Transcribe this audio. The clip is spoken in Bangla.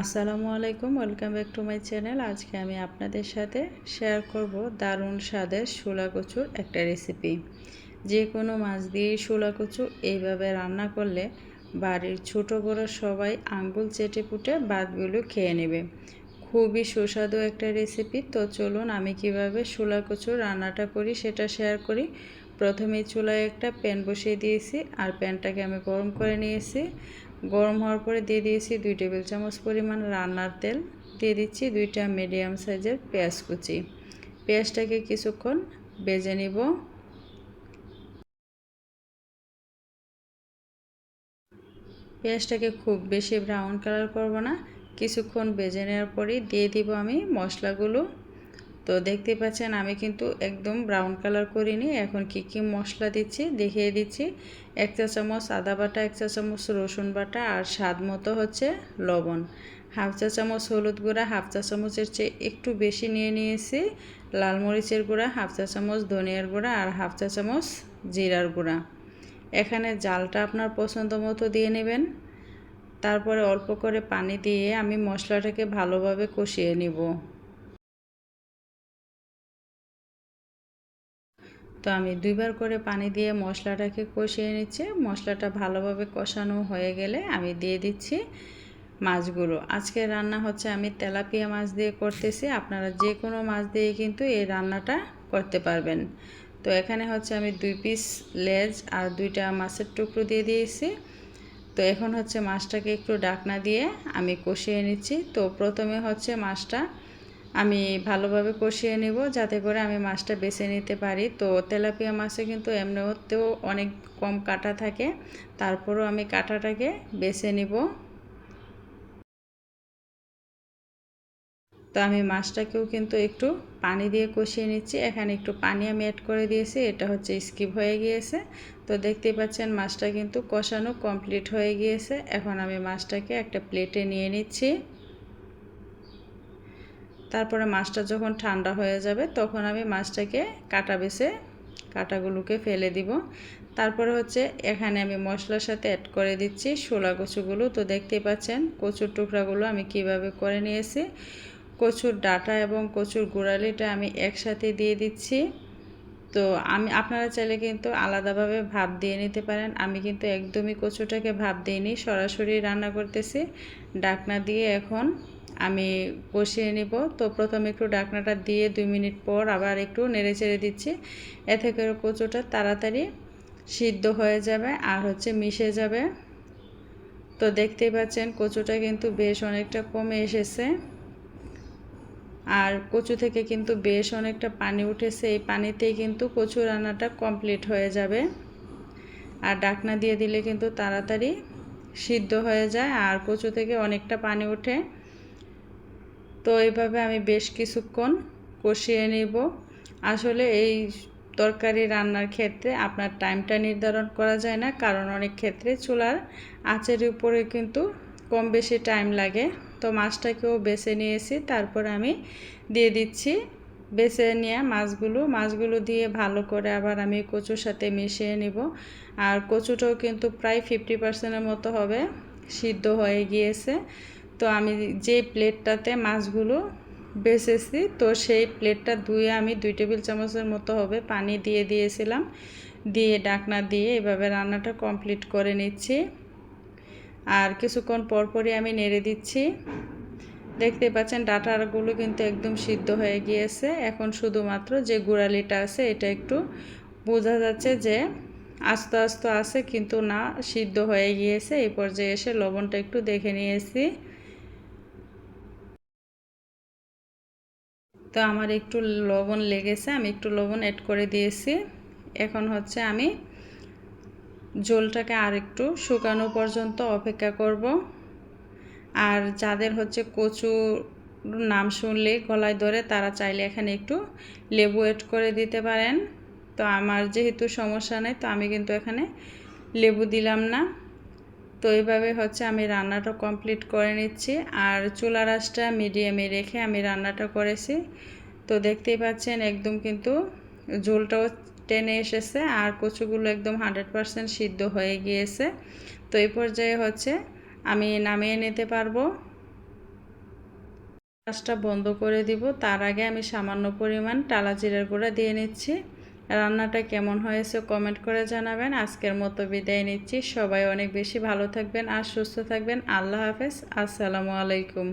আসসালামু আলাইকুম, welcome back to my channel. আজকে আমি আপনাদের সাথে শেয়ার করব দারুণ স্বাদের শোলা কচুর একটা রেসিপি। যে কোনো মাছ দিয়ে শোলা কচু এইভাবে রান্না করলে বাড়ির ছোট বড় সবাই আঙ্গুল চেটে পুটে ভাতগুলো খেয়ে নেবে। খুবই সুস্বাদু একটা রেসিপি। তো চলুন আমি কীভাবে শোলা কচু রান্নাটা করি সেটা শেয়ার করি। প্রথমে চুলায় একটা প্যান বসিয়ে দিয়েছি আর প্যানটাকে আমি গরম করে নিয়েছি। গরম হওয়ার পরে দিয়ে দিয়েছি দুই টেবিল চামচ পরিমাণ রান্নার তেল। দিয়ে দিচ্ছি দুইটা মিডিয়াম সাইজের পেঁয়াজ কুচি। পেঁয়াজটাকে কিছুক্ষণ বেজে নিব। পেঁয়াজটাকে খুব বেশি ব্রাউন কালার করব না। কিছুক্ষণ বেজে নেওয়ার পরেই দিয়ে দিব আমি মশলাগুলো। তো দেখতে পাচ্ছেন আমি কিন্তু একদম ব্রাউন কালার করিনি এখন কি কি মশলা দিচ্ছি দেখিয়ে দিচ্ছি। এক চা চামচ আদা বাটা, এক চা চামচ রসুন বাটা আর স্বাদ মতো হচ্ছে লবণ। হাফ চা চামচ হলুদ গুঁড়া, হাফ চা চামচের চেয়ে একটু বেশি নিয়ে নিয়েছি। লাল মরিচের গুঁড়া, হাফ চা চামচ ধনিয়ার গুঁড়া আর হাফ চা চামচ জিরার গুঁড়া। এখানে জালটা আপনার পছন্দ মতো দিয়ে নেবেন। তারপরে অল্প করে পানি দিয়ে আমি মশলাটাকে ভালোভাবে কষিয়ে নিব। তো আমি দুইবার করে পানি দিয়ে মশলাটাকে কষিয়ে নিচ্ছি। মশলাটা ভালোভাবে কষানো হয়ে গেলে আমি দিয়ে দিচ্ছি মাছগুলো। আজকে রান্না হচ্ছে আমি তেলাপিয়া মাছ দিয়ে করতেছি। আপনারা যে কোনো মাছ দিয়ে কিন্তু এই রান্নাটা করতে পারবেন। তো এখানে হচ্ছে আমি দুই পিস লেজ আর দুইটা মাছের টুকরো দিয়ে দিয়েছি। তো এখন হচ্ছে মাছটাকে একটু ডাকনা দিয়ে আমি কষিয়ে নিচ্ছি। তো প্রথমে হচ্ছে মাছটা আমি ভালোভাবে কষিয়ে নেব যাতে করে আমি মাছটা বেছে নিতে পারি। তো তেলাপিয়া মাছে কিন্তু এমনিতেও অনেক কম কাটা থাকে। তারপরও আমি কাটাটাকে বেছে নিব। তো আমি মাছটাকেও কিন্তু একটু পানি দিয়ে কষিয়ে নিচ্ছি। এখানে একটু পানি আমি অ্যাড করে দিয়েছি। এটা হচ্ছে স্কিপ হয়ে গিয়েছে। তো দেখতে পাচ্ছেন মাছটা কিন্তু কষানো কমপ্লিট হয়ে গিয়েছে। এখন আমি মাছটাকে একটা প্লেটে নিয়ে নিচ্ছি। তারপরে মাছটা যখন ঠান্ডা হয়ে যাবে, তখন আমি মাছটাকে কাটা বেছে কাটাগুলোকে ফেলে দিব। তারপরে হচ্ছে এখানে আমি মশলার সাথে অ্যাড করে দিচ্ছি শোলা কচুগুলো। তো দেখতেই পাচ্ছেন কচুর টুকরাগুলো আমি কীভাবে করে নিয়েছি। কচুর ডাটা এবং কচুর গোড়ালিটা আমি একসাথে দিয়ে দিচ্ছি। তো আমি, আপনারা চাইলে কিন্তু আলাদাভাবে ভাব দিয়ে নিতে পারেন। আমি কিন্তু একদমই কচুটাকে ভাব দিইনি, সরাসরি রান্না করতেছি। ডাকনা দিয়ে এখন আমি কষিয়ে নিব। তো প্রথমে একটু ডাকনাটা দিয়ে দুই মিনিট পর আবার একটু নেড়ে চেড়ে দিচ্ছি। এতে করে কচুটা তাড়াতাড়ি সিদ্ধ হয়ে যাবে আর হচ্ছে মিশে যাবে। তো দেখতেই পাচ্ছেন কচুটা কিন্তু বেশ অনেকটা কমে এসেছে। আর কচু থেকে কিন্তু বেশ অনেকটা পানি উঠেছে। এই পানিতেই কিন্তু কচু রান্নাটা কমপ্লিট হয়ে যাবে। আর ডাকনা দিয়ে দিলে কিন্তু তাড়াতাড়ি সিদ্ধ হয়ে যায় আর কচু থেকে অনেকটা পানি ওঠে। তো এইভাবে আমি বেশ কিছুক্ষণ কষিয়ে নিব। আসলে এই তরকারি রান্নার ক্ষেত্রে আপনার টাইমটা নির্ধারণ করা যায় না, কারণ অনেক ক্ষেত্রে চুলার আঁচের উপরে কিন্তু কম বেশি টাইম লাগে। তো মাছটাকেও বেছে নিয়েছি, তারপর আমি দিয়ে দিচ্ছি বেছে নিয়ে মাছগুলো। মাছগুলো দিয়ে ভালো করে আবার আমি কচুর সাথে মিশিয়ে নিব। আর কচুটাও কিন্তু প্রায় ফিফটি পার্সেন্টের মতো হবে, সিদ্ধ হয়ে গিয়েছে। তো আমি যে প্লেটটাতে মাছগুলো বেছেছি, তো সেই প্লেটটা ধুয়ে আমি দুই টেবিল চামচের মতো হবে পানি দিয়ে দিয়েছিলাম। দিয়ে ডাকনা দিয়ে এভাবে রান্নাটা কমপ্লিট করে নিচ্ছি। আর কিছুক্ষণ পরপরই আমি নেড়ে দিচ্ছি। দেখতে পাচ্ছেন ডাটাগুলো কিন্তু একদম সিদ্ধ হয়ে গিয়েছে। এখন শুধুমাত্র যে গোড়ালিটা আছে, এটা একটু বোঝা যাচ্ছে যে আস্তে আস্তে আছে, কিন্তু না, সিদ্ধ হয়ে গিয়েছে। এই পর্যায়ে এসে লবণটা একটু দেখে নিয়েছি। তো আমার একটু লবণ লেগেছে, আমি একটু লবণ অ্যাড করে দিয়েছি। এখন হচ্ছে আমি ঝোলটাকে আর একটু শুকানো পর্যন্ত অপেক্ষা করব। আর যাদের হচ্ছে কচু নাম শুনলে গলায় ধরে, তারা চাইলে এখানে একটু লেবু অ্যাড করে দিতে পারেন। তো আমার যেহেতু সমস্যা নেই, তো আমি কিন্তু এখানে লেবু দিলাম না। তো এইভাবে হচ্ছে আমি রান্নাটা কমপ্লিট করে নিচ্ছি। আর চুলা রাসটা মিডিয়ামে রেখে আমি রান্নাটা করেছি। তো দেখতেই পাচ্ছেন একদম কিন্তু ঝোলটাও টেনে এসেছে আর কচুগুলো একদম হান্ড্রেড পারসেন্ট সিদ্ধ হয়ে গিয়েছে। তো এই পর্যায়ে হচ্ছে আমি নামিয়ে নিতে পারব। গ্যাসটা বন্ধ করে দিব। তার আগে আমি সামান্য পরিমাণ টালা জিরার গুঁড়া দিয়ে নিচ্ছি। রান্নাটা কেমন হয়েছে কমেন্ট করে জানাবেন। আজকের মতো বিদায় নিচ্ছি। সবাই অনেক বেশি ভালো থাকবেন আর সুস্থ থাকবেন। আল্লাহ হাফেজ। আসসালামু আলাইকুম।